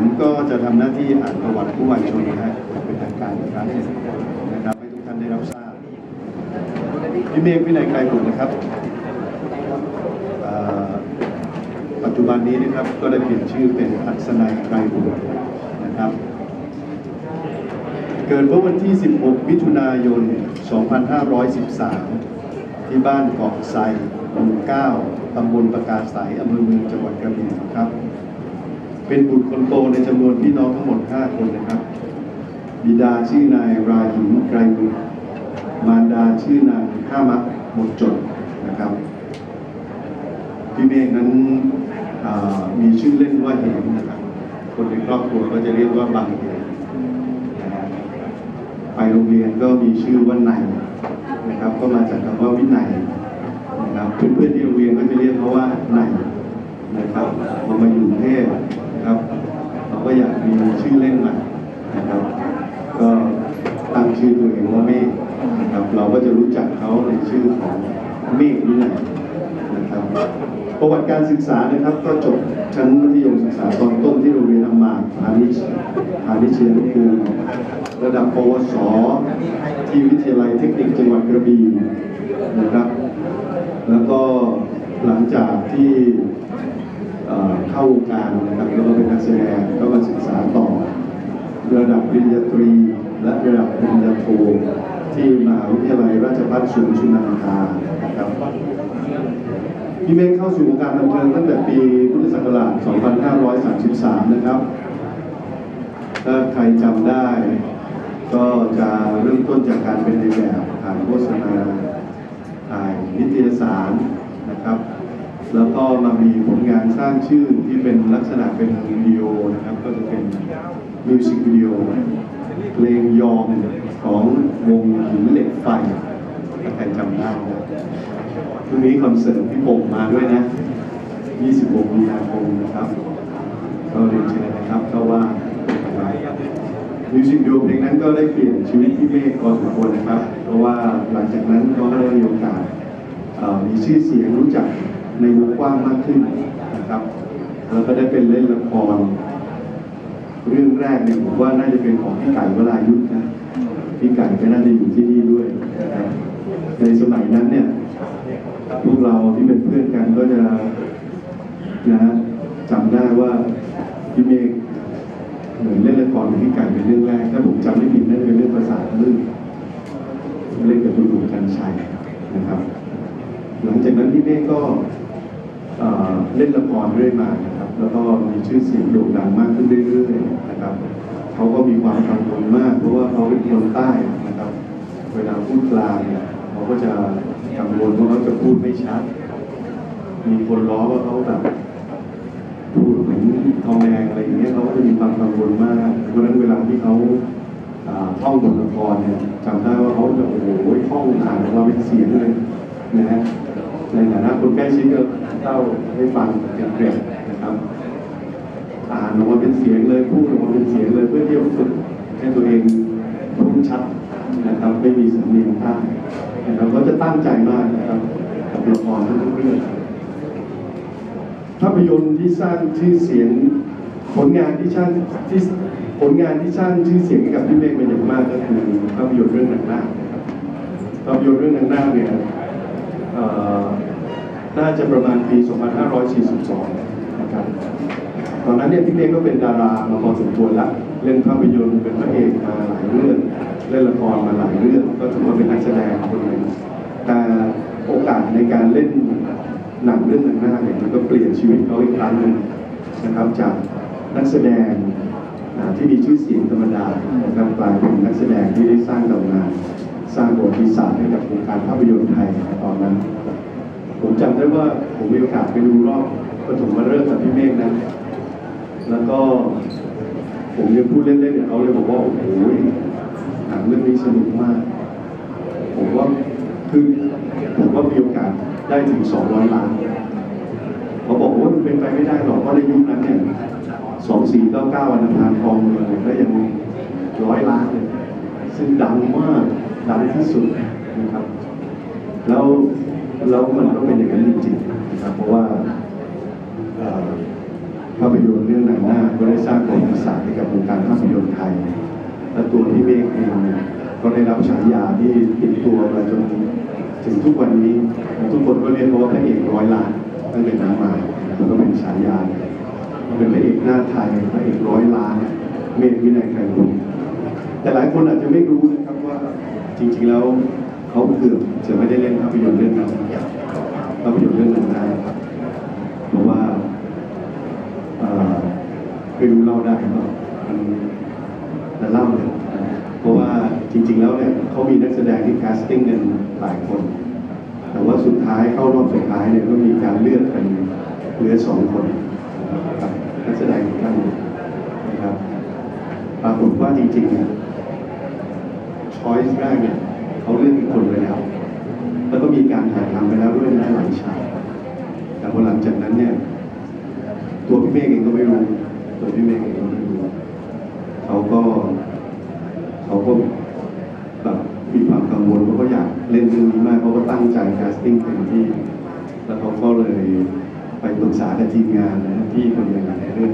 ผมก็จะทำหน้าที่อ่านประวัติผู้วายชนนะฮะเป็นทางการอีกครั้งหนึ่งนะครับให้ทุกท่านได้รับทราบพี่เมฆวินัยไกรบุตรนะครับปัจจุบันนี้นะครับก็ได้เปลี่ยนชื่อเป็นอัศนัยไกรบุตรนะครับ เกิดเมื่อวันที่ 16 มิถุนายน 2513 ที่บ้านเกาะไซหมู่9ตำบลประกาศไสยอำเภอเมืองจังหวัดกระบี่ครับ เป็นบุตรคนโตในจำนวนพี่น้องทั้งหมด 5 คนนะครับ บิดาชื่อนายราหิมไกรบุตรมารดาชื่อนางข้ามักหมดจดนะครับ พี่เมฆนั้นมีชื่อเล่นว่าเหมนะครับ คนในครอบครัวก็จะเรียกว่าบางเหมนไปโรงเรียนก็มีชื่อว่าไนนะครับ ก็มาจากคำว่าวินัยนะครับเพื่อนๆที่โรงเรียนก็จะเรียกเขาว่าไนนะครับพอมาอยู่เทพนะครับเรา ก็อยากมีชื่อเล่นใหม่นะครับ ก็ตั้งชื่อตัวเองว่าเมฆนะครับ เราก็จะรู้จักเขาในชื่อของเมฆนี่แหละนะครับ ประวัติการศึกษานะครับ ก็จบชั้นมัธยมศึกษาตอนต้นที่โรงเรียนอำมาตย์พาณิชพาณิชเชียนุกูลระดับปวส ที่วิทยาลัยเทคนิคจังหวัดกระบี่นะครับ แล้วก็หลังจากที่ เข้าวงการนะครับแล้วก็เป็นนักแสดงก็มาศึกษาต่อ ระดับปริญญาตรี และระดับปริญญาโทที่มหาวิทยาลัยราชภัฏสวนสุนันทานะครับพี่เมฆเข้าสู่วงการบันเทิงตั้งแต่ปีพุทธศักราช 2533 นะครับถ้าใครจำได้ ก็จะเริ่มต้นจากการเป็นในแบบถ่ายโฆษณาถ่ายนิตยสารนะครับ แล้วก็มามีผลงานสร้างชื่อที่เป็นลักษณะเป็นวิดีโอนะครับ ก็จะเป็นมิวสิกวิดีโอเพลงยอมของวงหินเหล็กไฟถ้าใครจำได้นะพรุ่งนี้คอนเสิร์ตพี่ปงมาด้วยนะ 26มีนาคมนะครับ ก็เรียนเชิญนะครับเข้าว่ามิวสิกวิดีโอเพลงนั้นก็ได้เปลี่ยนชีวิตพี่เมฆพอสมควรนะครับ เพราะว่าหลังจากนั้นก็ได้มีโอกาสมีชื่อเสียงรู้จัก ในวงกว้างมากขึ้นนะครับแล้วก็ได้เป็นเล่นละคร เรื่องแรกเนี่ยผมว่าน่าจะเป็นของพี่ไก่วรายุทธนะพี่ไก่ก็น่าจะอยู่ที่นี่ด้วยนะครับในสมัยนั้นเนี่ยพวกเราที่เป็นเพื่อนกันก็จะนะจำได้ว่าพี่เมฆเหมือนเล่นละครกับพี่ไก่เป็นเรื่องแรกถ้าผมจำไม่ผิดน่าจะเป็นเรื่องภาษาลื่นเล่นกับคุณหนุ่มกัญชัยนะครับ หลังจากนั้นพี่เมฆก็ เล่นละครเรื่อยมานะครับแล้วก็มีชื่อเสียงโด่งดังมากขึ้นเรื่อยๆนะครับเขาก็มีความกังวลมากเพราะว่าเขาเป็นคนใต้นะครับเวลาพูดกลางเนี่ยเขาก็จะกังวลว่าเขาจะพูดไม่ชัด มีคนล้อว่าเขาแบบพูดเหมือนทองแดงอะไรอย่างเงี้ยเขาก็จะมีความกังวลมาก เพราะฉะนั้นเวลาที่เขาท่องบทละครเนี่ยจำได้ว่าเขาจะโอ้โหท่องอ่านออกมาเป็นเสียงเลยนะฮะ ในฐานะคนใกล้ชิดก็เล่าให้ฟังเป็นเกร็ดนะครับอ่านออกมาเป็นเสียงเลยพูดออกมาเป็นเสียงเลยเพื่อที่จะฝึกให้ตัวเองพูดชัดนะครับไม่มีสำเนียงใต้นะครับก็จะตั้งใจมากนะครับกับละครทุกเรื่องภาพยนตร์ที่สร้างชื่อเสียงผลงานที่สร้างที่ผลงานที่สร้างชื่อเสียงกับพี่เมฆเป็นอย่างมากก็คือภาพยนตร์เรื่องหนังหน้าภาพยนตร์เรื่องหนังหน้าเนี่ย น่าจะประมาณปี 2542 นะครับ ตอนนั้นเนี่ยพี่เมฆก็เป็นดารามาพอสมควรละ เล่นภาพยนตร์เป็นพระเอกมาหลายเรื่อง เล่นละครมาหลายเรื่อง ก็ถือว่าเป็นนักแสดงคนหนึ่งแต่โอกาสในการเล่นหนังเรื่องหนังหน้าเนี่ยมันก็เปลี่ยนชีวิตเขาอีกครั้งหนึ่งนะครับจากนักแสดงที่มีชื่อเสียงธรรมดานะครับกลายเป็นนักแสดงที่ได้สร้างตำนาน สร้างประวัติศาสตร์ให้กับวงการภาพยนตร์ไทยตอนนั้น ผมจำได้ว่าผมมีโอกาสไปดูรอบปฐมมาเริ่มกับพี่เมฆนะ แล้วก็ผมยังพูดเล่นๆกับเขาเลยบอกว่าโอ้โหหนังเรื่องนี้สนุกมาก ผมว่าคือผมว่ามีโอกาสได้ถึง 200 ล้านเขาบอกว่ามันเป็นไปไม่ได้หรอกเพราะในยุคนั้นเนี่ยสองสี่เก้าเก้าวันอังคารทองเมืองเนี่ยก็ยังร้อยล้านเลย ซึ่งดังมากดังที่สุดนะครับ แล้วแล้วมันก็เป็นอย่างนั้นจริงๆนะครับเพราะว่าภาพยนตร์เรื่องหนังหน้าก็ได้สร้างประวัติศาสตร์ให้กับวงการภาพยนตร์ไทย และตัวพี่เมฆเองก็ได้รับฉายาที่ติดตัวมาจนถึงทุกวันนี้ ทุกคนก็เรียกเขาว่าพระเอกร้อยล้านตั้งแต่นั้นมานะครับก็เป็นฉายาเป็นพระเอกหน้าไทยพระเอกร้อยล้าน เมฆวินัยไกรบุญ แต่หลายคนอาจจะไม่รู้นะครับว่าจริงๆแล้วเขาเกือบจะไม่ได้เล่นภาพยนตร์เรื่องนั้นภาพยนตร์เรื่องนั้นได้ครับเพราะว่าไม่รู้เล่าได้หรือเปล่ามันเล่าเลยเพราะว่าจริง ๆ แล้วเนี่ยเขามีนักแสดงที่แคสติ้งกันหลายคน แต่ว่าสุดท้ายเข้ารอบสุดท้ายเนี่ยก็มีการเลือกกันเหลือสองคนนักแสดงท่านหนึ่ง ปรากฏว่าจริงๆเนี่ยช้อยส์แรกเนี่ยเขาเลือกอีกคนไปแล้ว แล้วก็มีการถ่ายทำไปแล้วด้วยนะหลายฉากแต่พอหลังจากนั้นเนี่ย ตัวพี่เมฆเองก็ไม่รู้ตัวพี่เมฆเองก็ไม่รู้เขาก็เขาก็แบบมีความกังวลเพราะเขาอยากเล่นเรื่องนี้มากเขาก็ตั้งใจแคสติ้งเต็มที่ แล้วเขาก็เลยไปปรึกษากับทีมงานนะที่คนงานในเรื่อง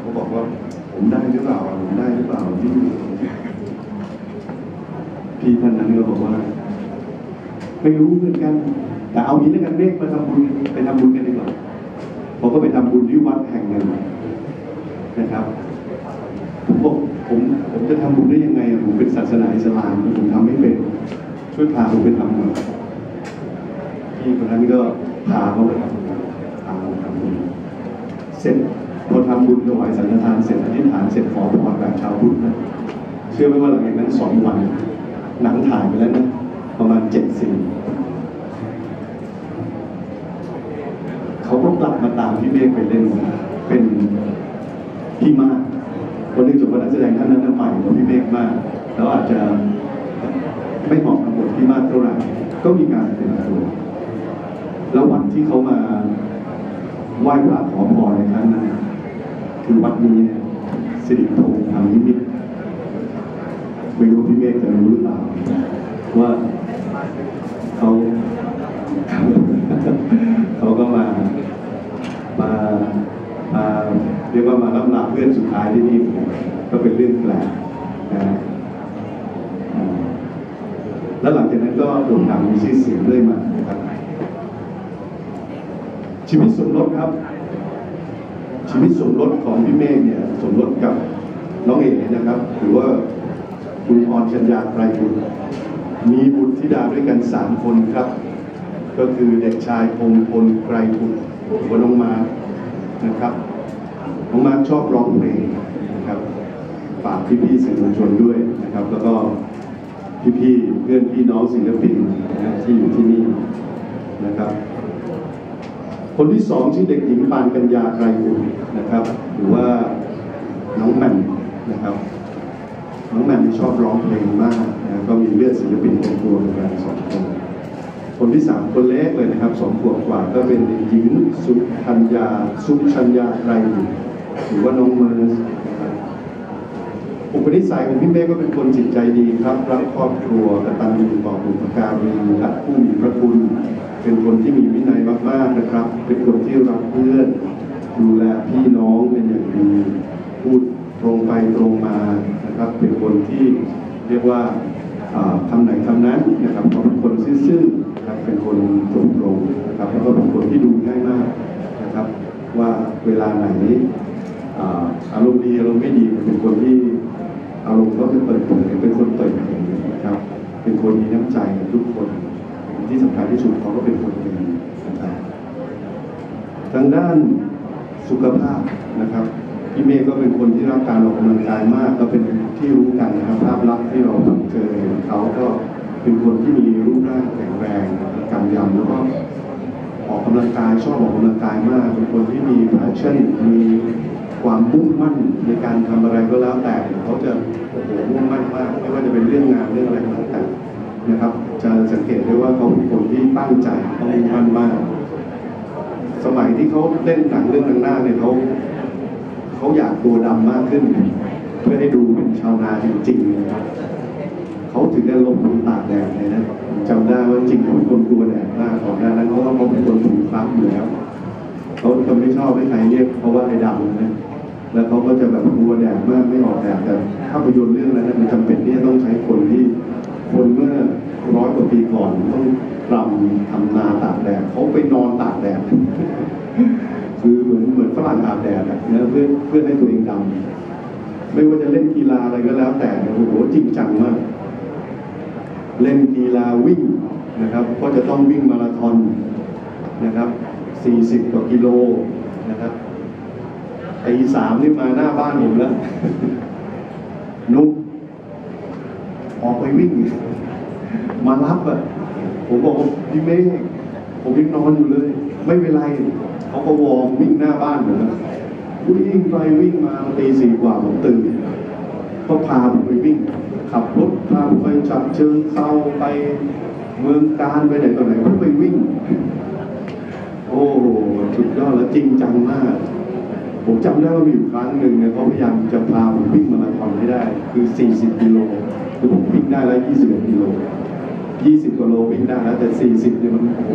เขาบอกว่า ผมได้หรือเปล่าผมได้หรือเปล่าที่พี่ท่านนั้นก็บอกว่า ไม่รู้เหมือนกัน แต่เอางี้แล้วกันเมฆมาทำบุญไปทำบุญกันดีกว่าผมก็ไปทำบุญที่วัดแห่งหนึ่งนะครับผมบอกผมผมจะทำบุญได้ยังไงผมเป็นศาสนาอิสลามผมทำไม่เป็นช่วยพาผมไปทำหน่อยพี่คนนั้นก็พาเขาไปทำบุญพาเขาไปทำบุญเสร็จพอทำบุญถวายสังฆทาน ชื่อไหมว่าหลังจากนั้นสองวันหนังถ่ายไปแล้วนะประมาณเจ็ดซีนเขาก็กลับมาตามพี่เมฆไปเล่นเป็นพี่มากคนนึงจบว่านักแสดงท่านนั้นน่ะใหม่กว่าพี่เมฆมากแล้วอาจจะไม่เหมาะกับบทพี่มากเท่าไหร่ก็มีการเปลี่ยนตัวแล้ววันที่เขามาไหว้พระขอพรในครั้งนั้นคือวัดนี้เนี่ยสิริพงษ์ทำนิมิต ไม่รู้พี่เมฆจะรู้หรือเปล่าว่าเขาเขาก็มามามาเรียกว่ามารับลาเพื่อนสุดท้ายที่นี่ก็เป็นเรื่องแปลกนะฮะแล้วหลังจากนั้นก็โด่งดังมีชื่อเสียงเรื่อยมานะครับชีวิตสมรสครับ ชีวิตสมรสของพี่เมฆเนี่ยสมรสกับน้องเอ๋นะครับ หรือว่า คุณอรชัญญาไกรบุตรมีบุตรธิดาด้วยกันสามคนครับ ก็คือเด็กชายพงพลไกรบุตรว่าน้องมานะครับน้องมาชอบร้องเพลงนะครับฝากพี่ๆสื่อมวลชนด้วยนะครับ แล้วก็พี่ๆเพื่อนพี่น้องศิลปินนะที่อยู่ที่นี่นะครับ คนที่สองชื่อเด็กหญิงปานกัญญาไกรบุตรนะครับ หรือว่าน้องแม่มนะครับ น้องแหม่มที่ชอบร้องเพลงมากนะก็มีเลือดศิลปินเป็นตัวเหมือนกันสองคนคนที่สามคนเล็กเลยนะครับสองขวบกว่าก็เป็นเด็กหญิงสุธัญญาสุชัญญาไรหรือว่าน้องเมิร์สอุปนิสัยของพี่เมฆก็เป็นคนจิตใจดีครับรักครอบครัวกตัญญูต่อบุพการีรักผู้มีพระคุณ เป็นคนที่มีวินัยมากๆนะครับ เป็นคนที่รักเพื่อนดูแลพี่น้องเป็นอย่างดีพูดตรงไปตรงมา นะครับ เป็นคนที่เรียกว่าอ่าทำไหนทำนั้นนะครับเขาเป็นคนซื่อๆนะครับเป็นคนตรงตรงๆนะครับแล้วก็เป็นคนที่ดูง่ายมากนะครับ ว่าเวลาไหนอารมณ์ดีอารมณ์ไม่ดีเป็นคนที่อารมณ์ก็จะเปิดเผยเป็นคนเปิดเผยนะครับ เป็นคนมีน้ำใจกับทุกคนที่สำคัญที่สุดเขาก็เป็นคนดีนะครับทางด้านสุขภาพนะครับ พี่เมย์ก็เป็นคนที่รักการออกกำลังกายมากก็เป็นที่รู้กันนะครับภาพลักษณ์ที่เราเจอเขาก็เป็นคนที่มีรูปร่างแข็งแรงกำยำแล้วก็ออกกำลังกายชอบออกกำลังกายมากเป็นคนที่มี passion มีความมุ่งมั่นในการทำอะไรก็แล้วแต่เขาจะโอ้โหมุ่งมั่นมากไม่ว่าจะเป็นเรื่องงานเรื่องอะไรก็แล้วแต่นะครับ จะสังเกตได้ว่าเขาเป็นคนที่ตั้งใจมุ่งมั่นมาก สมัยที่เขาเล่นหนังเรื่องหนางนาเนี่ยเขา เขาอยากตัวดำมากขึ้น เพื่อให้ดูเป็นชาวนาจริงๆนะครับเขาถึงได้ลงทุนตากแดดเลยนะจำได้ว่าจริงเขาเป็นคนกลัวแดดมากก่อนหน้านั้นเขาก็เป็นคนผิวคล้ำอยู่แล้วเขาจะไม่ชอบให้ใครเรียกเพราะว่าไอ้ดำนะแล้วเขาก็จะแบบกลัวแดดมากไม่ออกแดดแต่ภาพยนตร์เรื่องนั้นมันจำเป็นที่จะต้องใช้คนที่คนเมื่อร้อยกว่าปีก่อนต้องรำทำนาตากแดดเขาไปนอนตากแดด อนเหมือนอาบแดดนะเพื่อเพื่อให้ตัวเองดำไม่ว่าจะเล่นกีฬาอะไรก็แล้ว แต่โอ้โหจริงจังมาก เล่นกีฬาวิ่งนะครับ ก็จะต้องวิ่งมาราธอนนะครับ 40กว่ากิโลนะครับตีสามนี่มาหน้าบ้านผมแล้ว นุ๊กออกไปวิ่ง มารับอะผมบอกพี่เมฆผมยังนอนอยู่เลย ไม่เป็นไร เขาก็วอร์มวิ่งหน้าบ้านผมนะวิ่งไปวิ่งมาตีสี่กว่าผมตื่นก็พาผมไปวิ่ง ขับรถพาผมไปจับเชิงเซาไปเมืองการไปไหนต่อไหนก็ไปวิ่ง โอ้สุดยอดแล้วจริงจังมาก ผมจำได้ว่ามีอยู่ครั้งหนึ่งเนี่ยเขาพยายามจะพาผมวิ่งมาราธอนให้ได้ คือ 40กิโลคือผมวิ่งได้แล้ว21กิโล20กิโลวิ่งได้แล้วแต่ 40เนี่ยมันโอ้โห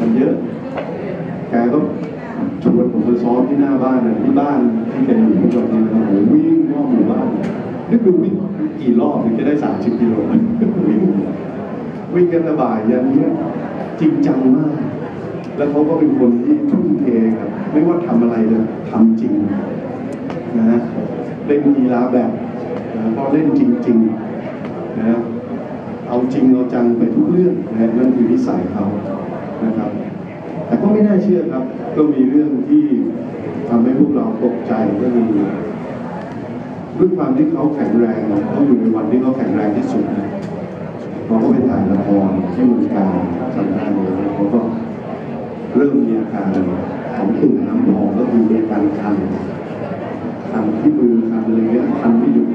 มันเยอะ แกก็ชวนผมไปซ้อมที่หน้าบ้านนะที่บ้านที่แกอยู่ทุกวันนี้นะโอ้โหวิ่งรอบหมู่บ้านนี่คือวิ่งกี่รอบถึงจะได้30กิโลวิ่งวิ่งกันสบายยันเนี้ยจริงจังมาก แล้วเขาก็เป็นคนที่ทุ่มเทครับไม่ว่าทำอะไรจะทำจริงนะฮะเล่นกีฬาแบบนะก็เล่นจริงๆนะฮะเอาจริงเอาจังไปทุกเรื่องนะฮะนั่นคือนิสัยเขานะครับ แต่ก็ไม่น่าเชื่อครับ ก็มีเรื่องที่ทำให้พวกเราตกใจก็คือด้วยความที่เขาแข็งแรงเขาอยู่ในวันที่เขาแข็งแรงที่สุดเขาก็ไปถ่ายละครที่เมืองการจำได้เลยเขาก็เริ่มมีอาการของตุ่มน้ำพองก็คือมีอาการคันคันที่มือคันอะไรเงี้ยคันไม่หยุด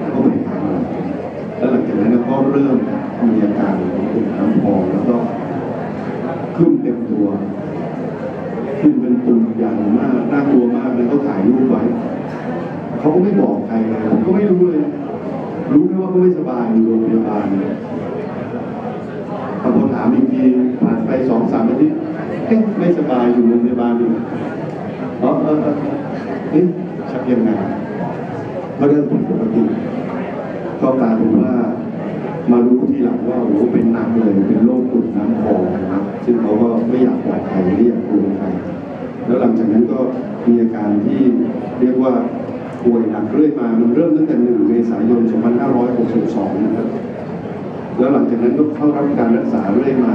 แล้วก็ไปหามอแล้วหลังจากนั้นก็เริ่มมีอาการของตุ่มน้ำพองแล้วก็ ขึ้นเต็มตัว ขึ้นเป็นตุ่มใหญ่มากน่ากลัวมากเลยเขาถ่ายรูปไว้เขาก็ไม่บอกใครเลยผมก็ไม่รู้เลย รู้แค่ว่าเขาไม่สบายอยู่โรงพยาบาลพอถามอีกทีผ่านไปสองสามอาทิตย์เอ๊ะไม่สบายอยู่โรงพยาบาลอยู่อ๋อเออเออเอ๊ะชักยังไงก็เริ่มผิดปกติก็กลายเป็นว่ามารู้ทีหลังว่าโอ้เป็นหนักเลยเป็นโรคตุ่มน้ำพองนะครับ ซึ่งเขาก็ไม่อยากบอกใครไม่อยากกลัวใครแล้วหลังจากนั้นก็มีอาการที่เรียกว่าป่วยหนักเรื่อยมา มันเริ่มตั้งแต่1เมษายน 2562 นะครับ แล้วหลังจากนั้นก็เข้ารับการรักษาเรื่อยมา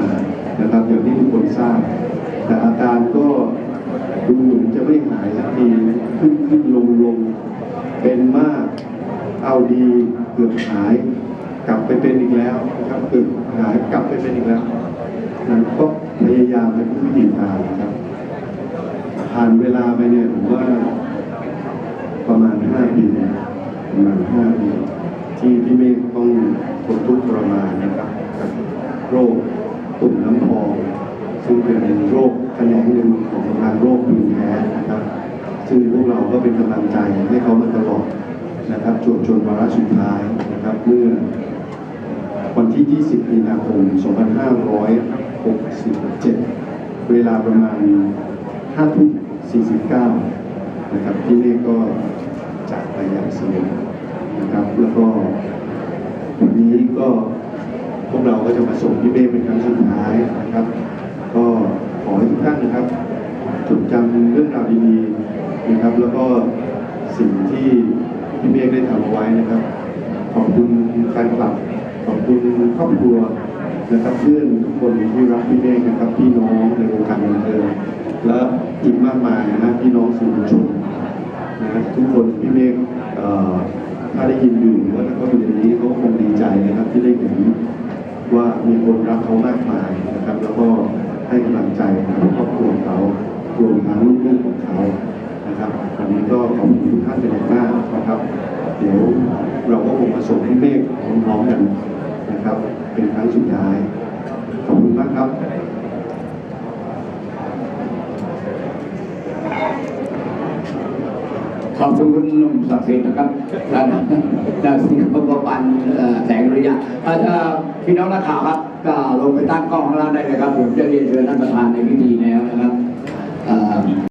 นะครับอย่างที่ทุกคนทราบ แต่อาการก็ดูเหมือนจะไม่หายสักทีขึ้นขึ้นลงลงเป็นมาก เอาดีเกือบหาย กลับไปเป็นอีกแล้วนะครับเกือบหายกลับไปเป็นอีกแล้ว นั้นก็พยายามในทุกวิธีทางนะครับ ผ่านเวลาไปเนี่ยผมว่าประมาณห้าปีประมาณห้าปีที่พี่เมฆต้องทนทุกข์ทรมานนะครับกับโรคตุ่มน้ำพองซึ่งเป็นโรคแขนงหนึ่งของทางโรคภูมิแพ้นะครับซึ่งพวกเราก็เป็นกำลังใจให้เขามาตลอดนะครับจนจนวาระสุดท้ายนะครับเมื่อวันที่ 20 มีนาคม 2567 เวลาประมาณ5ทุ่ม49 นะครับพี่เมฆก็จากไปอย่างสงบนะครับ แล้วก็วันนี้ก็พวกเราก็จะมาส่งพี่เมฆเป็นครั้งสุดท้ายนะครับ ก็ขอให้ทุกท่านนะครับจดจำเรื่องราวดีๆนะครับ แล้วก็สิ่งที่พี่เมฆได้ทำเอาไว้นะครับ ขอบคุณแฟนคลับ ขอบคุณครอบครัว นะครับเพื่อนทุกคนที่รักพี่เมฆนะครับพี่น้องในวงการบันเทิงและอีกมากมายนะพี่น้องสื่อมวลชนนะทุกคนพี่เมฆถ้าได้ยินอยู่ว่าถ้าเขาอยู่ในนี้เขาคงดีใจนะครับที่ได้เห็นว่ามีคนรักเขามากมายนะครับ แล้วก็ให้กำลังใจครอบครัวเขารวมทั้งลูกๆของเขานะครับวันนี้ก็ขอบคุณทุกท่านเป็นอย่างมากนะครับ เดี๋ยวเราก็คงมาส่งให้เมฆพร้อมๆกัน นะครับ เป็นครั้งสุดท้าย ขอบคุณมากครับขอบคุณคุณนุ่มศักดิ์สิทธิ์นะครับท่านดาวสิงห์ประปันแสงระยะถ้าจะพี่น้องนักข่าวครับก็ลงไปตั้งกล้องข้างล่าได้เลยครับ ผมจะเรียนเชิญท่านประธานในพิธีแล้วนะครับ